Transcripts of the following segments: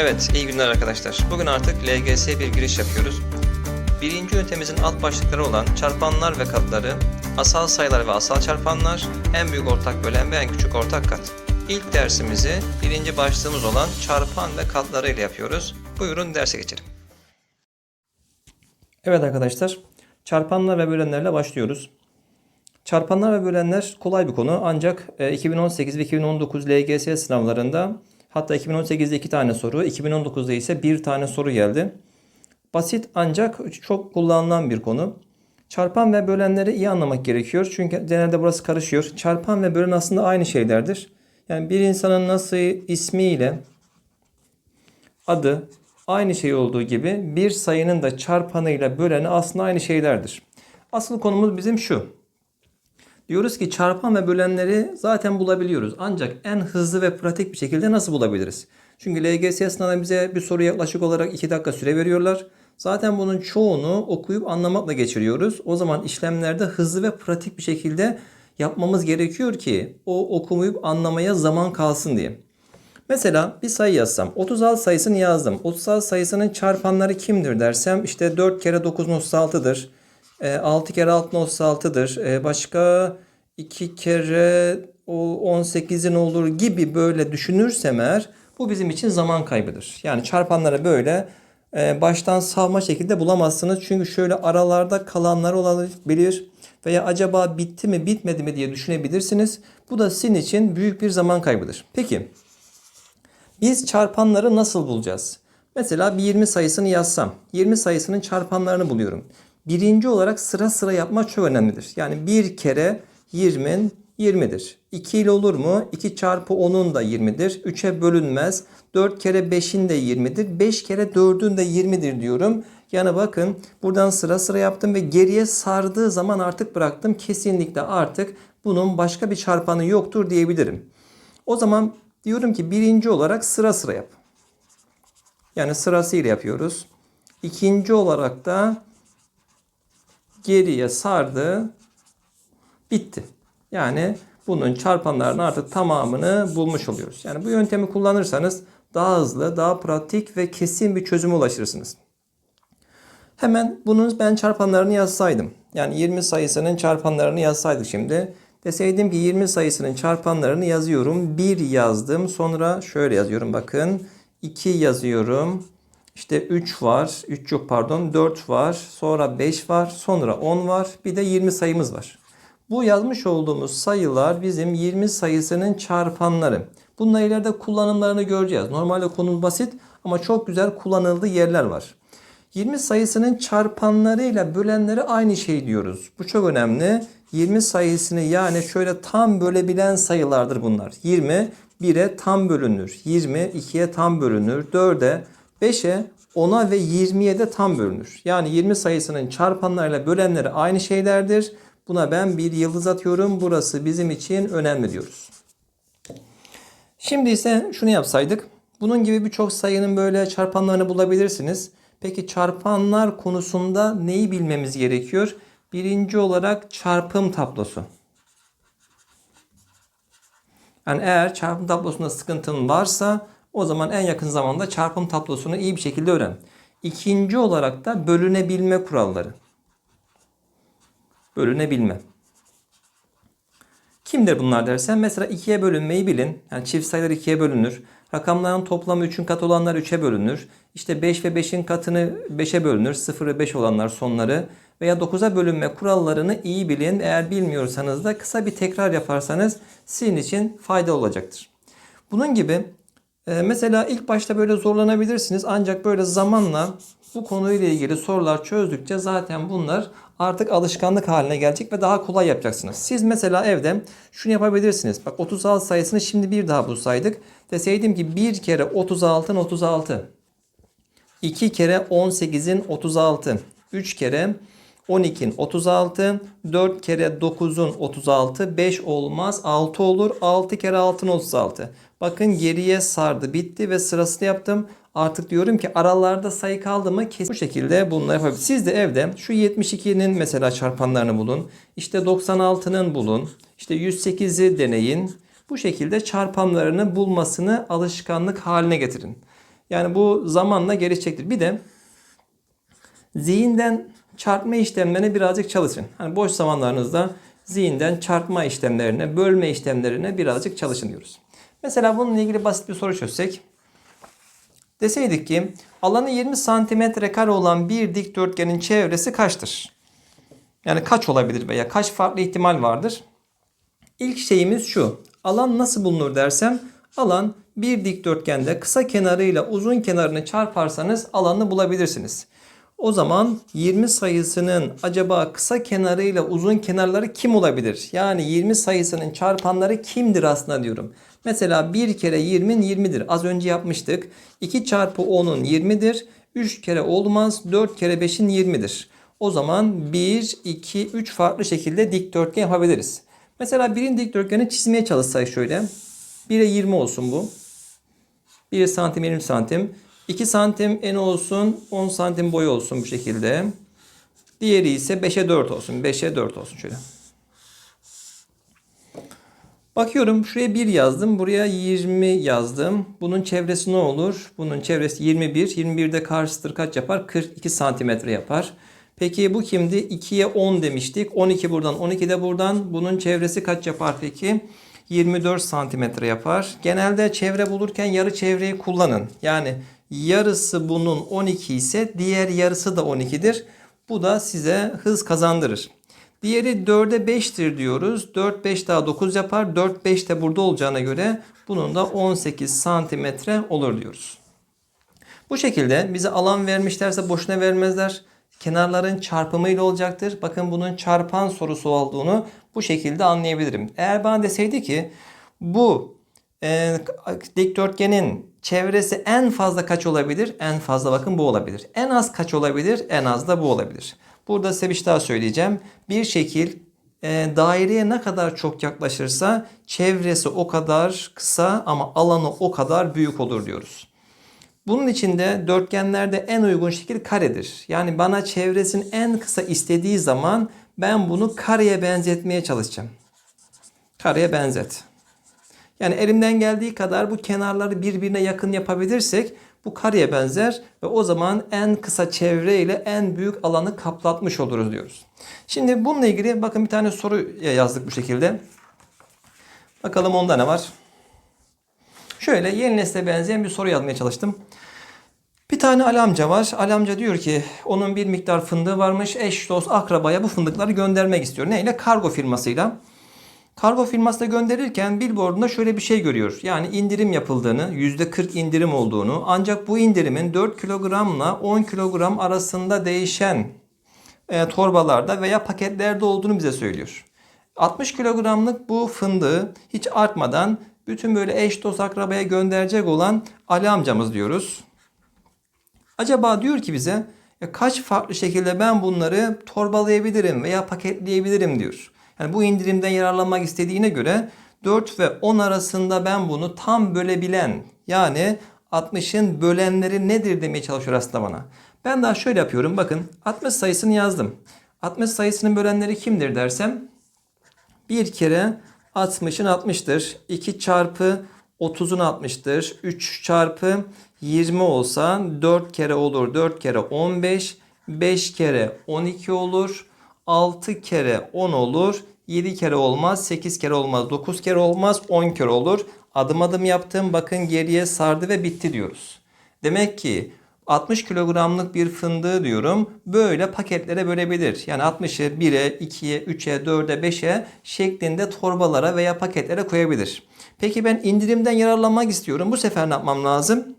Evet, iyi günler arkadaşlar. Bugün artık LGS bir giriş yapıyoruz. Birinci üntemizin alt başlıkları olan çarpanlar ve katları, asal sayılar ve asal çarpanlar, en büyük ortak bölen ve en küçük ortak kat. İlk dersimizi birinci başlığımız olan çarpan ve katları ile yapıyoruz. Buyurun derse geçelim. Evet arkadaşlar, çarpanlar ve bölenlerle başlıyoruz. Çarpanlar ve bölenler kolay bir konu ancak e, 2018 ve 2019 LGS sınavlarında hatta 2018'de iki tane soru, 2019'da ise bir tane soru geldi. Basit ancak çok kullanılan bir konu. Çarpan ve bölenleri iyi anlamak gerekiyor. Çünkü genelde burası karışıyor. Çarpan ve bölen aslında aynı şeylerdir. Yani bir insanın nasıl ismiyle adı aynı şey olduğu gibi bir sayının da çarpanıyla böleni aslında aynı şeylerdir. Asıl konumuz bizim şu. Diyoruz ki çarpan ve bölenleri zaten bulabiliyoruz. Ancak en hızlı ve pratik bir şekilde nasıl bulabiliriz? Çünkü LGS sınavında bize bir soru yaklaşık olarak 2 dakika süre veriyorlar. Zaten bunun çoğunu okuyup anlamakla geçiriyoruz. O zaman işlemlerde hızlı ve pratik bir şekilde yapmamız gerekiyor ki o okumayıp anlamaya zaman kalsın diye. Mesela bir sayı yazsam. 36 sayısını yazdım. 36 sayısının çarpanları kimdir dersem işte 4 kere 9 36'dır. 6 kere 6 36'dır. Başka 2 kere o 18'in olur gibi böyle düşünürsem eğer bu bizim için zaman kaybıdır. Yani çarpanları böyle e, baştan savma şekilde bulamazsınız. Çünkü şöyle aralarda kalanlar olabilir veya acaba bitti mi bitmedi mi diye düşünebilirsiniz. Bu da sizin için büyük bir zaman kaybıdır. Peki biz çarpanları nasıl bulacağız? Mesela bir 20 sayısını yazsam 20 sayısının çarpanlarını buluyorum. Birinci olarak sıra sıra yapmak çok önemlidir. Yani bir kere 20'nin 20'dir. 2 ile olur mu? 2 çarpı 10'un da 20'dir. 3'e bölünmez. 4 kere 5'in de 20'dir. 5 kere 4'ün de 20'dir diyorum. Yani bakın buradan sıra sıra yaptım ve geriye sardığı zaman artık bıraktım. Kesinlikle artık bunun başka bir çarpanı yoktur diyebilirim. O zaman diyorum ki birinci olarak sıra sıra yap. Yani sırasıyla yapıyoruz. İkinci olarak da geriye sardı. Bitti. Yani bunun çarpanlarının artık tamamını bulmuş oluyoruz. Yani bu yöntemi kullanırsanız daha hızlı, daha pratik ve kesin bir çözüme ulaşırsınız. Hemen bunun ben çarpanlarını yazsaydım. Yani 20 sayısının çarpanlarını yazsaydık şimdi. Deseydim ki 20 sayısının çarpanlarını yazıyorum. 1 yazdım. Sonra şöyle yazıyorum bakın. 2 yazıyorum. İşte 3 var. 3 yok pardon. 4 var. Sonra 5 var. Sonra 10 var. Bir de 20 sayımız var. Bu yazmış olduğumuz sayılar bizim 20 sayısının çarpanları. Bununla ileride kullanımlarını göreceğiz. Normalde konu basit ama çok güzel kullanıldığı yerler var. 20 sayısının çarpanlarıyla bölenleri aynı şey diyoruz. Bu çok önemli. 20 sayısını yani şöyle tam bölebilen sayılardır bunlar. 20 1'e tam bölünür. 20 2'ye tam bölünür. 4'e 5'e 10'a ve 20'ye de tam bölünür. Yani 20 sayısının çarpanlarıyla bölenleri aynı şeylerdir. Buna ben bir yıldız atıyorum. Burası bizim için önemli diyoruz. Şimdi ise şunu yapsaydık. Bunun gibi birçok sayının böyle çarpanlarını bulabilirsiniz. Peki çarpanlar konusunda neyi bilmemiz gerekiyor? Birinci olarak çarpım tablosu. Yani eğer çarpım tablosunda sıkıntın varsa o zaman en yakın zamanda çarpım tablosunu iyi bir şekilde öğren. İkinci olarak da bölünebilme kuralları. Bölünebilme. Kimdir bunlar dersen mesela 2'ye bölünmeyi bilin. Yani çift sayılar 2'ye bölünür. Rakamların toplamı 3'ün katı olanlar 3'e bölünür. İşte 5 ve 5'in katını 5'e bölünür. 0 ve 5 olanlar sonları. Veya 9'a bölünme kurallarını iyi bilin. Eğer bilmiyorsanız da kısa bir tekrar yaparsanız sizin için fayda olacaktır. Bunun gibi e, mesela ilk başta böyle zorlanabilirsiniz. Ancak böyle zamanla bu konuyla ilgili sorular çözdükçe zaten bunlar artık alışkanlık haline gelecek ve daha kolay yapacaksınız. Siz mesela evde şunu yapabilirsiniz. Bak 36 sayısını şimdi bir daha bulsaydık. Deseydim ki bir kere 36'ın 36. 2 kere 18'in 36. 3 kere 12'in 36. 4 kere 9'un 36. 5 olmaz 6 olur. 6 kere 6'ın 36. Bakın geriye sardı bitti ve sırasını yaptım. Artık diyorum ki aralarda sayı kaldı mı kesin bu şekilde bunları yapabilirsiniz. Siz de evde şu 72'nin mesela çarpanlarını bulun. İşte 96'nın bulun. İşte 108'i deneyin. Bu şekilde çarpanlarını bulmasını alışkanlık haline getirin. Yani bu zamanla gelişecektir. Bir de zihinden çarpma işlemlerine birazcık çalışın. Hani boş zamanlarınızda zihinden çarpma işlemlerine, bölme işlemlerine birazcık çalışın diyoruz. Mesela bununla ilgili basit bir soru çözsek. Deseydik ki alanı 20 santimetre kare olan bir dikdörtgenin çevresi kaçtır? Yani kaç olabilir veya kaç farklı ihtimal vardır? İlk şeyimiz şu. Alan nasıl bulunur dersem alan bir dikdörtgende kısa kenarıyla uzun kenarını çarparsanız alanı bulabilirsiniz. O zaman 20 sayısının acaba kısa kenarıyla uzun kenarları kim olabilir? Yani 20 sayısının çarpanları kimdir aslında diyorum. Mesela 1 kere 20'nin 20'dir. Az önce yapmıştık. 2 çarpı 10'un 20'dir. 3 kere olmaz. 4 kere 5'in 20'dir. O zaman 1, 2, 3 farklı şekilde dikdörtgen yapabiliriz. Mesela birin dikdörtgeni çizmeye çalışsak şöyle. 1'e 20 olsun bu. 1 santim 20 santim. 2 santim en olsun 10 santim boyu olsun bu şekilde. Diğeri ise 5'e 4 olsun. 5'e 4 olsun şöyle. Bakıyorum şuraya 1 yazdım. Buraya 20 yazdım. Bunun çevresi ne olur? Bunun çevresi 21. 21 de karşıtır kaç yapar? 42 santimetre yapar. Peki bu kimdi? 2'ye 10 demiştik. 12 buradan 12 de buradan. Bunun çevresi kaç yapar peki? 24 santimetre yapar. Genelde çevre bulurken yarı çevreyi kullanın. Yani yarısı bunun 12 ise diğer yarısı da 12'dir. Bu da size hız kazandırır. Diğeri 4'e 5'tir diyoruz. 4 5 daha 9 yapar. 4 5 de burada olacağına göre bunun da 18 santimetre olur diyoruz. Bu şekilde bize alan vermişlerse boşuna vermezler. Kenarların çarpımıyla olacaktır. Bakın bunun çarpan sorusu olduğunu bu şekilde anlayabilirim. Eğer bana deseydi ki bu e, dikdörtgenin çevresi en fazla kaç olabilir? En fazla bakın bu olabilir. En az kaç olabilir? En az da bu olabilir. Burada size bir şey daha söyleyeceğim. Bir şekil e, daireye ne kadar çok yaklaşırsa çevresi o kadar kısa ama alanı o kadar büyük olur diyoruz. Bunun içinde dörtgenlerde en uygun şekil karedir. Yani bana çevresinin en kısa istediği zaman ben bunu kareye benzetmeye çalışacağım. Kareye benzet. Yani elimden geldiği kadar bu kenarları birbirine yakın yapabilirsek bu kareye benzer ve o zaman en kısa çevre ile en büyük alanı kaplatmış oluruz diyoruz. Şimdi bununla ilgili bakın bir tane soru yazdık bu şekilde. Bakalım onda ne var? Şöyle yeni nesle benzeyen bir soru yazmaya çalıştım. Bir tane Ali amca var. Ali amca diyor ki onun bir miktar fındığı varmış. Eş, dost, akrabaya bu fındıkları göndermek istiyor. Neyle? Kargo firmasıyla. Kargo firmasına gönderirken billboardunda şöyle bir şey görüyor. Yani indirim yapıldığını, %40 indirim olduğunu ancak bu indirimin 4 kilogramla 10 kilogram arasında değişen e, torbalarda veya paketlerde olduğunu bize söylüyor. 60 kilogramlık bu fındığı hiç artmadan bütün böyle eş dost akrabaya gönderecek olan Ali amcamız diyoruz. Acaba diyor ki bize ya kaç farklı şekilde ben bunları torbalayabilirim veya paketleyebilirim diyor. Yani bu indirimden yararlanmak istediğine göre 4 ve 10 arasında ben bunu tam bölebilen yani 60'ın bölenleri nedir demeye çalışıyor aslında bana. Ben daha şöyle yapıyorum. Bakın 60 sayısını yazdım. 60 sayısının bölenleri kimdir dersem bir kere 60'ın 60'tır. 2 çarpı 30'un 60'tır. 3 çarpı 20 olsa 4 kere olur. 4 kere 15. 5 kere 12 olur. 6 kere 10 olur. 7 kere olmaz. 8 kere olmaz. 9 kere olmaz. 10 kere olur. Adım adım yaptım. Bakın geriye sardı ve bitti diyoruz. Demek ki 60 kilogramlık bir fındığı diyorum böyle paketlere bölebilir. Yani 60'ı 1'e, 2'ye, 3'e, 4'e, 5'e şeklinde torbalara veya paketlere koyabilir. Peki ben indirimden yararlanmak istiyorum. Bu sefer ne yapmam lazım?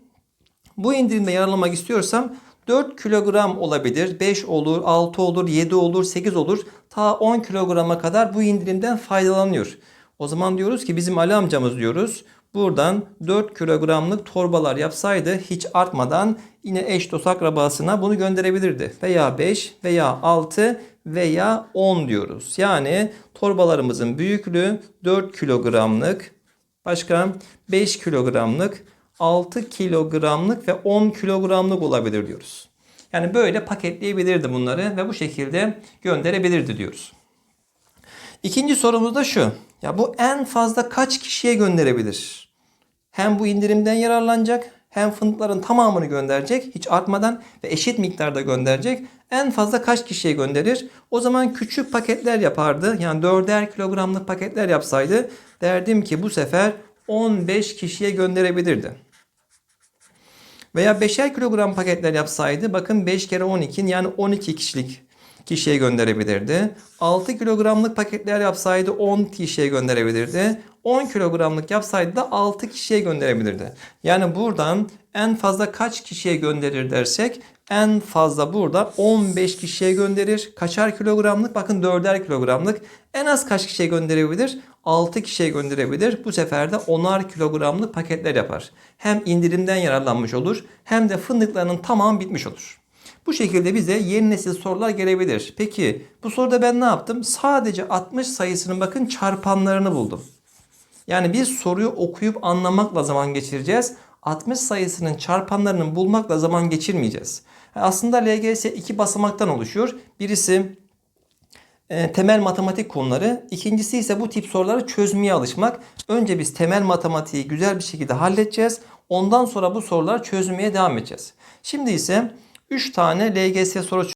Bu indirimden yararlanmak istiyorsam 4 kilogram olabilir, 5 olur, 6 olur, 7 olur, 8 olur. Ta 10 kilograma kadar bu indirimden faydalanıyor. O zaman diyoruz ki bizim Ali amcamız diyoruz. Buradan 4 kilogramlık torbalar yapsaydı hiç artmadan yine eş dost akrabasına bunu gönderebilirdi. Veya 5 veya 6 veya 10 diyoruz. Yani torbalarımızın büyüklüğü 4 kilogramlık, başka 5 kilogramlık, 6 kilogramlık ve 10 kilogramlık olabilir diyoruz. Yani böyle paketleyebilirdi bunları ve bu şekilde gönderebilirdi diyoruz. İkinci sorumuz da şu. Ya bu en fazla kaç kişiye gönderebilir? Hem bu indirimden yararlanacak hem fındıkların tamamını gönderecek hiç artmadan ve eşit miktarda gönderecek. En fazla kaç kişiye gönderir? O zaman küçük paketler yapardı. Yani 4'er kilogramlık paketler yapsaydı derdim ki bu sefer 15 kişiye gönderebilirdi. Veya 5'er kilogram paketler yapsaydı bakın 5 kere 12 yani 12 kişilik kişiye gönderebilirdi. 6 kilogramlık paketler yapsaydı 10 kişiye gönderebilirdi. 10 kilogramlık yapsaydı da 6 kişiye gönderebilirdi. Yani buradan en fazla kaç kişiye gönderir dersek en fazla burada 15 kişiye gönderir. Kaçar kilogramlık? Bakın 4'er kilogramlık. En az kaç kişiye gönderebilir? 6 kişiye gönderebilir. Bu sefer de 10'ar kilogramlık paketler yapar. Hem indirimden yararlanmış olur hem de fındıklarının tamamı bitmiş olur. Bu şekilde bize yeni nesil sorular gelebilir. Peki bu soruda ben ne yaptım? Sadece 60 sayısının bakın çarpanlarını buldum. Yani bir soruyu okuyup anlamakla zaman geçireceğiz. 60 sayısının çarpanlarını bulmakla zaman geçirmeyeceğiz. Aslında LGS iki basamaktan oluşuyor. Birisi e, temel matematik konuları. İkincisi ise bu tip soruları çözmeye alışmak. Önce biz temel matematiği güzel bir şekilde halledeceğiz. Ondan sonra bu soruları çözmeye devam edeceğiz. Şimdi ise 3 tane LGS soru